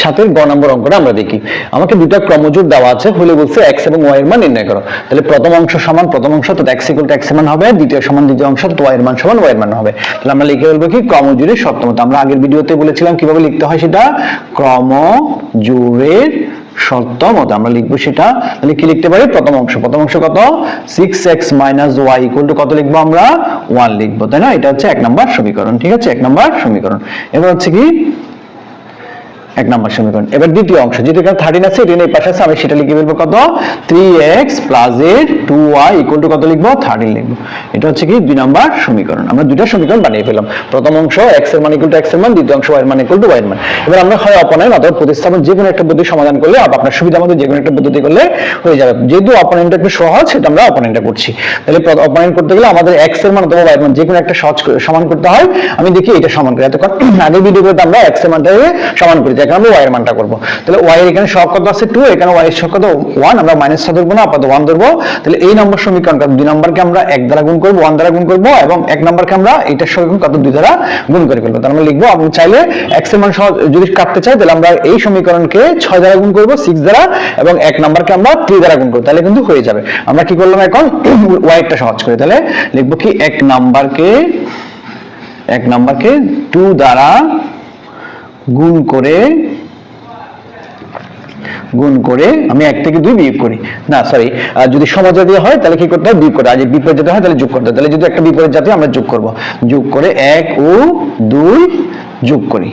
সাতের গ নম্বর অঙ্কটা আমরা দেখি। আমাকে দুটা ক্রমজোড় দেওয়া আছে, হলে বলছে এক্স এবং ওয়াই এর মান নির্ণয় করো। তাহলে প্রথম অংশ সমান, প্রথম অংশ তো এক্স ইকুয়াল টু এক্সের মান হবে, দ্বিতীয় সমান, দ্বিতীয় অংশ তো ওয়াই এর মান সমান ওয়াই এর মান হবে। তাহলে আমরা লিখে বলব কি? ক্রমজোড়ের সপ্তমত আমরা আগের ভিডিওতে বলেছিলাম কীভাবে লিখতে হয় সেটা? ক্রমজোড়ের সপ্তমত আমরা লিখব সেটা। তাহলে কি লিখতে পারি? প্রথম অংশ। প্রথম অংশ কত? Six X minus Y equal to কত লিখব আমরা? ওয়ান লিখব, তাই না? এটা হচ্ছে এক নম্বর সমীকরণ, ঠিক আছে? এক নম্বর সমীকরণ। এবার হচ্ছে কি? এক নম্বর সমীকরণ। এবার দ্বিতীয় অংশ, যেটা এখানে থার্টিন আছে, এটা এই পাশে আছে, আমি সেটা লিখে ফেলব কত? থ্রি এক্স প্লাস এর টু ওয়াই ইকুয়াল টু কত লিখব? থার্টিন লিখব। এটা হচ্ছে কি? দুই নম্বর সমীকরণ। আমরা দুইটা সমীকরণ বানিয়ে ফেলাম প্রথম অংশ এক্সের মান ইকুয়াল টু এক্সের মান, দ্বিতীয় অংশ ওয়াই এর মান ইকুয়াল টু ওয়াই এর মান। এবার আমরা হয় অপনয়ন অথবা প্রতিস্থাপন যে কোনো একটা পদ্ধতি সমাধান করলে, আপ- আপনার সুবিধা মতো যে কোনো একটা পদ্ধতি করলে হয়ে যাবে। যেহেতু অপনয়নটা একটু সহজ, সেটা আমরা অপনয়নটা করছি। তাহলে অপনয়ন করতে গেলে আমাদের এক্সের মান অথবা ওয়াই এর মান যে কোনো একটা সহজ সমান করতে হয়। আমি দেখি এটা সমান করি। এতক্ষণ আগের ভিডিওতে আমরা এক্সের মানটাকে সমান করি এখন আমরা ওয়াই এর মানটা করব। তাহলে ওয়াই এর এখানে সহগ কত আছে? টু এখানে ওয়াই এর সহগ কত? ওয়ান আমরা মাইনাস ধরবো না, আপাতত ওয়ান ধরবো। তাহলে এই নম্বর সমীকরণটা, দুই নম্বরকে আমরা এক দ্বারা গুণ করব ওয়ান দ্বারা গুণ করব, এবং এক নম্বরকে আমরা এটার সঙ্গে কত? দুই দ্বারা গুণ করে ফেলব। তাহলে আমরা লিখব আমি চাইলে এক্সের মান যদি কাটতে চাই, তাহলে আমরা এই সমীকরণকে ছয় দ্বারা গুণ করব সিক্স দ্বারা, এবং এক নম্বরকে আমরা থ্রি দ্বারা গুণ করব। তাহলে কিন্তু হয়ে যাবে। আমরা কি করলাম এখন? ওয়াইটা সহজ করে। তাহলে লিখব কি? এক নাম্বারকে এক নাম্বারকে টু দ্বারা গুণ করে গুণ করে আমি এক থেকে দুই বিয়োগ করি। না সরি যদি সমজাতীয় হয়, তাহলে কি করতে হয়? বিয়োগ করতে হয়। যদি বিপরীত জাতীয় হয়, তাহলে যোগ করতে হয়। তাহলে যদি একটা বিপরীত জাতীয়, আমরা যোগ করব। যোগ করে এক ও দুই যোগ করি।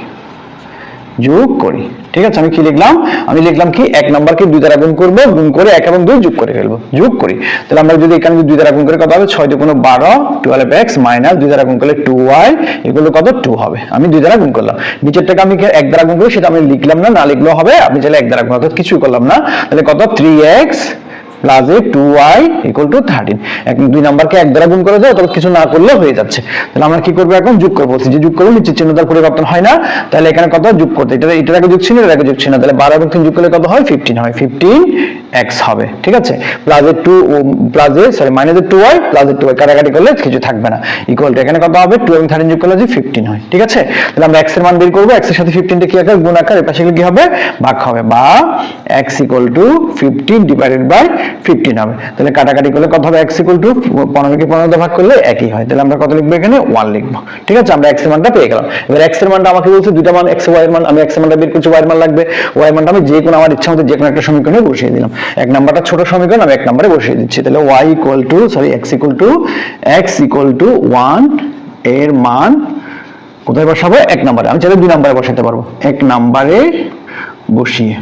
যোগ করি। ঠিক আছে? আমি কি লিখলাম? আমি লিখলাম কি? এক নাম্বারকে দুই দ্বারা গুণ করব, গুণ করে এক এবং দুই যোগ করে ফেলব। যোগ করি। তাহলে আমরা যদি এখানে দুই দ্বারা গুণ করে, কত হবে? ছয় দুগুণ বারো টুয়েলভ এক্স মাইনাস দুই দ্বারা গুণ করলে টু ওয়াই এগুলো কত? টু হবে। আমি দুই দ্বারা গুণ করলাম। নিচেরটাকে আমি এক দ্বারা গুণ করি? সেটা আমি লিখলাম না না লিখলেও হবে। আপনি চাইলে এক দ্বারা গুণ অর্থাৎ কিছু করলাম না। তাহলে কত? Three x plus A two Y equal to thirteen এক দুই নাম্বারকে এক দ্বারা গুণ করে দাও তবে কিছু না করলে হয়ে যাচ্ছে। তাহলে আমরা কি করব এখন? যোগ করব। যে যোগ করব নিচের চিহ্ন তার পরিবর্তন হয় না। তাহলে এখানে কত? যোগ করতে। এটা এটার আগে যোগ ছিল এটার আগে যোগ ছিল না। তাহলে বারো এবং তিন যোগ করলে কত হয়? ফিফটিন হয়। ফিফটিন এক্স হবে, ঠিক আছে? প্লাস এ টু প্লাস এ সরি মাইনাস এ টু ওয়াই এ টু ওয়াই কাটাকাটি করলে কিছু থাকবে না। ইকুয়াল টু এখানে কত হবে? টু এবং থার্টিন যোগ করলে যে ফিফটিন হয়, ঠিক আছে? তাহলে আমরা এক্সের মান বের করব এক্সের সাথে ফিফটিনটা কি আকার? গুণ আকার। এর পাশে কি হবে? ভাগ হবে, বা x equal to fifteen divided by fifteen হবে। তাহলে কাটাকাটি করলে কত হবে? এক্স ইকুয়াল টু পনেরোকে পনেরো দিয়ে ভাগ করলে একই হয়। তাহলে আমরা কত লিখব এখানে? ওয়ান লিখব। ঠিক আছে? আমরা এক্সের মানটা পেয়ে গেলাম। এবার এক্সের মানটা আমাকে বলছে দুইটা মান এক্স ওয়াই এর মান, আমি এক্সের মানটা বের করছি ওয়াই এর মান লাগবে। ওয়াই এর মানটা আমি যে কোনো আমার ইচ্ছা মতো যে কোনো একটা সমীকরণে বসিয়ে দিলাম। এক নাম্বারটা ছোট সমীকরণ, আমি এক নাম্বারে বসিয়ে দিচ্ছি। তাহলে y equal to sorry x equal to x equal to ওয়ানের মান কোথায় বসাবো? এক নাম্বারে। আমি চাইলে দুই নাম্বারে বসাতে পারব। এক নাম্বারে বসিয়ে,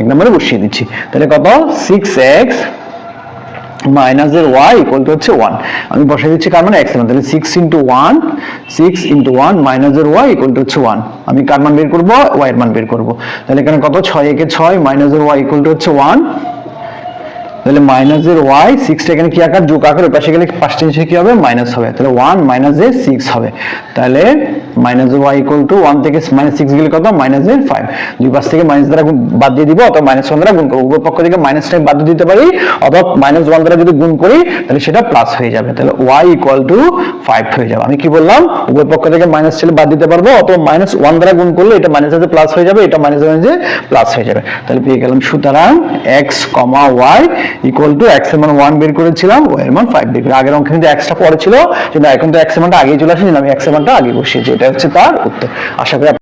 এক নাম্বারে বসিয়ে দিচ্ছি। তাহলে কত? সিক্স এক্স মাইনাস এর ওয়াই ইকুয়াল টু হচ্ছে ওয়ান আমি বসাই দিচ্ছি কার মানে এক্স মান তাহলে six into one six into one minus এর ওয়াই ইকুয়াল টু হচ্ছে ওয়ান আমি কার মান বের করব? ওয়াই এর মান বের করব। তাহলে এখানে কত? ছয় একে ছয় মাইনাস এর ওয়াই ইকুয়াল টু হচ্ছে ওয়ান তাহলে মাইনাস এর ওয়াই সিক্সটা এখানে কি আকার? যোগ আকার ওই পাশে গেলে পাঁচটা নিচে কি হবে? মাইনাস হবে। তাহলে ওয়ান মাইনাস এর সিক্স হবে। তাহলে minus y equal to one থেকে মাইনাস সিক্স গেলে কত? মাইনাস এর ফাইভ দুই পাশ থেকে মাইনাস দ্বারা বাদ দিয়ে দিব, অথবা মাইনাস ওয়ান দ্বারা গুণ করব উভয় পক্ষ থেকে মাইনাস টাইম বাদ দিতে পারি, অথবা মাইনাস ওয়ান দ্বারা যদি গুণ করি, তাহলে সেটা প্লাস হয়ে যাবে। তাহলে ওয়াই ইকুয়াল টু ফাইভ হয়ে যাবে। আমি কি বললাম? উভয় পক্ষ থেকে মাইনাস ছেলে বাদ দিতে পারব, অথবা মাইনাস ওয়ান দ্বারা গুণ করলে এটা মাইনাস সাথে প্লাস হয়ে যাবে, এটা মাইনাস মাইনাসে প্লাস হয়ে যাবে। তাহলে পেয়ে গেলাম সুতরাং x comma y equal to এক্সের মান ওয়ান বের করেছিলাম ওয়াই এর মান ফাইভ বের করে আগের অঙ্কে কিন্তু এক্সটা পড়েছিল কিন্তু এখন তো এক্সের মানটা আগেই চলে আসে আমি এক্সের মানটা আগে বসিয়েছি। এটা হচ্ছে তার উত্তর। আশা করি